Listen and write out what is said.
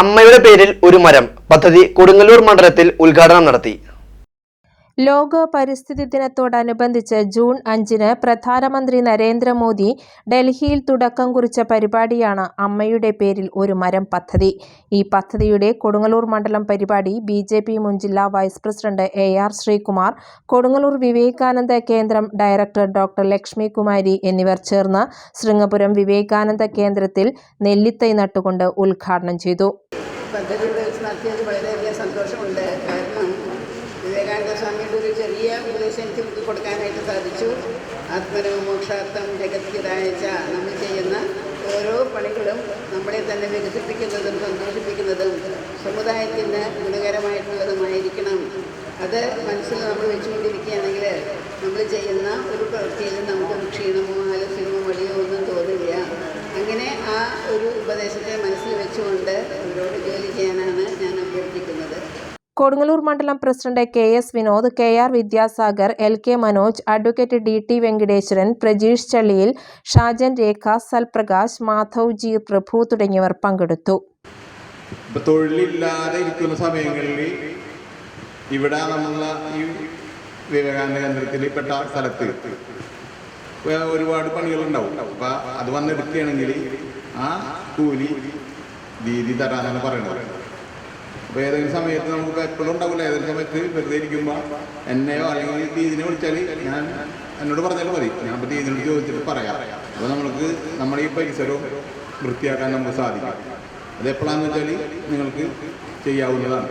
അമ്മയുടെ പേരിൽ ഒരു മരം പദ്ധതി കൊടുങ്ങല്ലൂർ മണ്ഡലത്തിൽ ഉദ്ഘാടനം നടത്തി. ലോക പരിസ്ഥിതി ദിനത്തോടനുബന്ധിച്ച് ജൂൺ അഞ്ചിന് പ്രധാനമന്ത്രി നരേന്ദ്രമോദി ഡൽഹിയിൽ തുടക്കം കുറിച്ച പരിപാടിയാണ് അമ്മയുടെ പേരിൽ ഒരു മരം പദ്ധതി. ഈ പദ്ധതിയുടെ കൊടുങ്ങല്ലൂർ മണ്ഡലം പരിപാടി ബി ജെ പി മുൻ ജില്ലാ vice president A R Sreekumar Kodungallur Vivekananda Kendram director doctor Lakshmi Kumari എന്നിവർ ചേർന്ന് ശൃംഗപുരം വിവേകാനന്ദ കേന്ദ്രത്തിൽ നെല്ലിത്തൈ നട്ടുകൊണ്ട് ഉദ്ഘാടനം ചെയ്തു. പദ്ധതി വെച്ച് നടത്തിയത് വളരെയധികം സന്തോഷമുണ്ട്. കാരണം വിവേകാനന്ദ സ്വാമിയുടെ ഒരു ചെറിയ ഉപദേശം എനിക്ക് കൊടുക്കാനായിട്ട് സാധിച്ചു. ആത്മനവമോക്ഷാർത്ഥം ജഗത്തിരായച്ച നമ്മൾ ചെയ്യുന്ന ഓരോ പണികളും നമ്മളെ തന്നെ വികസിപ്പിക്കുന്നതും സന്തോഷിപ്പിക്കുന്നതും സമുദായത്തിന് ഗുണകരമായിട്ടുള്ളതുമായിരിക്കണം അത് മനസ്സിൽ നമ്മൾ വെച്ചുകൊണ്ടിരിക്കുകയാണെങ്കിൽ നമ്മൾ ചെയ്യുന്ന ഒരു പ്രവൃത്തിയിലും ഒരു ഉപദേശത്തെ മനസ്സിൽ വെച്ചുകൊണ്ട് അവരോട് ജോലി ചെയ്യാനാണ് ഞാൻ അഭ്യർത്ഥിക്കുന്നത്. കൊടുങ്ങല്ലൂർ മണ്ഡലം president K S Vinod K R Vidyasagar L K Manoj advocate D T Venkateswaran Prajeesh Challiyil Shajan Rekha Salprakash Madhav G Prabhu തുടങ്ങിയവർ പങ്കെടുത്തു. തൊഴിലില്ലാതെ ഇരിക്കുന്ന സമയങ്ങളിൽ ഇവിടെ നമ്മള ഈ വിവേകാനന്ദ കേന്ദ്രത്തിൽ പെട്ട സ്ഥലത്ത് ഒരുപാട് പണികളുണ്ടാവും. അപ്പൊ അത് വന്നെടുക്കുകയാണെങ്കിൽ ആ കൂലി രീതി തരാന്നാണ് പറയുന്നത് അപ്പൊ ഏതെങ്കിലും സമയത്ത് നമുക്ക് എപ്പോഴും ഉണ്ടാവില്ല. ഏതെങ്കിലും സമയത്ത് വെറുതെ ഇരിക്കുമ്പോൾ എന്നെയോ അല്ലെങ്കിൽ ദീദിനെ വിളിച്ചാൽ ഞാൻ എന്നോട് പറഞ്ഞാലും മതി. ഞാൻ അപ്പോൾ ദീദിനോട് ചോദിച്ചിട്ട് പറയാം. അപ്പോൾ നമ്മൾക്ക് നമ്മുടെ ഈ പരിസരവും വൃത്തിയാക്കാൻ നമുക്ക് സാധിക്കും. അത് എപ്പോഴാന്ന് വെച്ചാൽ നിങ്ങൾക്ക് ചെയ്യാവുന്നതാണ്.